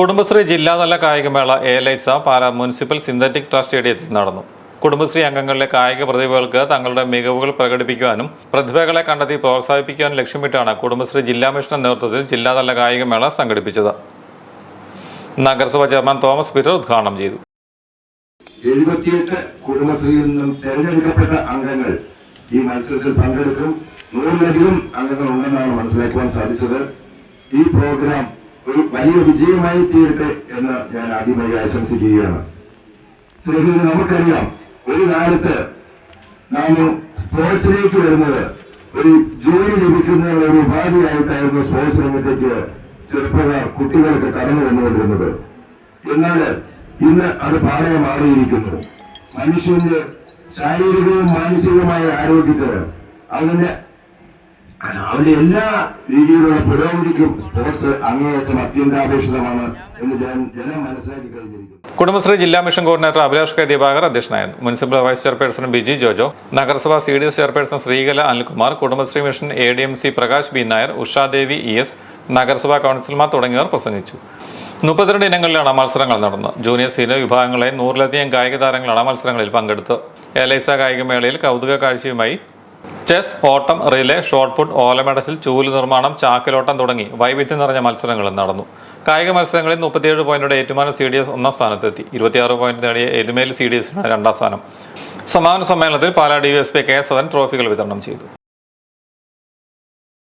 കുടുംബശ്രീ ജില്ലാതല കായികമേള ഏലൈസ പാല മുനിസിപ്പൽ സിന്തറ്റിക് ട്രസ്റ്റ് സ്റ്റേഡിയത്തിൽ നടന്നു. കുടുംബശ്രീ അംഗങ്ങളിലെ കായിക പ്രതിഭകൾക്ക് തങ്ങളുടെ മികവുകൾ പ്രകടിപ്പിക്കുവാനും പ്രതിഭകളെ കണ്ടെത്തി പ്രോത്സാഹിപ്പിക്കുവാനും ലക്ഷ്യമിട്ടാണ് കുടുംബശ്രീ ജില്ലാ മിഷൻ നേതൃത്വത്തിൽ ജില്ലാതല കായികമേള സംഘടിപ്പിച്ചത്. നഗരസഭ ചെയർമാൻ തോമസ് പീറ്റർ ഉദ്ഘാടനം ചെയ്തു. എഴുപത്തിയെട്ട് കുടുംബശ്രീയിൽ നിന്നും തെരഞ്ഞെടുക്കപ്പെട്ട അംഗങ്ങൾ ഈ മത്സരത്തിൽ പങ്കെടുക്കും. നൂറിലധികം അംഗങ്ങൾ ഉണ്ടെന്നാണ് മനസ്സിലാക്കുവാൻ സാധിച്ചത്. ഈ പ്രോഗ്രാം ഒരു വലിയ വിജയമായി തീരട്ടെ എന്ന് ഞാൻ ആദ്യമായി ആശംസിക്കുകയാണ്. സ്നേഹിതരെ നമുക്കറിയാം ഒരു കാലത്ത് നാം സ്പോർട്സിലേക്ക് വരുന്നത് ഒരു ജോലി ലഭിക്കുന്ന ഒരു ഉപാധിയായിട്ടായിരുന്നു സ്പോർട്സ് രംഗത്തേക്ക് ചെറുപ്പക്കാർ കുട്ടികൾക്ക് കടന്നു വന്നുകൊണ്ടിരുന്നത്. എന്നാൽ ഇന്ന് അത് പാടെ മാറിയിരിക്കുന്നു. മനുഷ്യന്റെ ശാരീരികവും മാനസികവുമായ ആരോഗ്യത്തിന് അതിന്റെ അവന്റെ എല്ലാ രീതിയിലുള്ള പുരോഗതിക്കും സ്പോർട്സ് അങ്ങേയറ്റം അത്യന്താപേക്ഷിതമാണ് എന്ന് ഞാൻ ജനം മനസ്സിലാക്കി കഴിഞ്ഞിരിക്കുന്നു. കുടുംബശ്രീ ജില്ലാ mission coordinator Abhilash K. Divakar അധ്യക്ഷനായിരുന്നു. Municipal vice chairperson Biji Jojo നഗരസഭാ C D S chairperson Sreekala Anilkumar Kudumbashree mission A D M C Prakash B Nair Ushadevi E S നഗരസഭാ കൗൺസിൽമാർ തുടങ്ങിയവർ പ്രസംഗിച്ചു. മുപ്പത്തിരണ്ട് ഇനങ്ങളിലാണ് മത്സരങ്ങൾ നടന്നത്. ജൂനിയർ സീനിയർ വിഭാഗങ്ങളെ നൂറിലധികം കായിക താരങ്ങളാണ് മത്സരങ്ങളിൽ പങ്കെടുത്തത്. എലൈസ കായികമേളയിൽ കൗതുക കാഴ്ചയുമായി ചെസ് ഓട്ടം റിലേ ഷോട്ട് പുട്ട് ഓലമെടച്ചിൽ ചൂൽ നിർമ്മാണം ചാക്കിലോട്ടം തുടങ്ങി വൈവിധ്യം നിറഞ്ഞ മത്സരങ്ങളും നടന്നു. കായിക മത്സരങ്ങളിൽ മുപ്പത്തിയേഴ് പോയിന്റോടെ ഏറ്റുമാനം സി ഡി എസ് ഒന്നാം സ്ഥാനത്തെത്തി. ഇരുപത്തിയാറ് പോയിന്റ് നേടിയ എരുമേൽ സി ഡി എസിന് രണ്ടാം സ്ഥാനം. സമാപന സമ്മേളനത്തിൽ Pala D S P K Sadan ട്രോഫികൾ വിതരണം ചെയ്തു.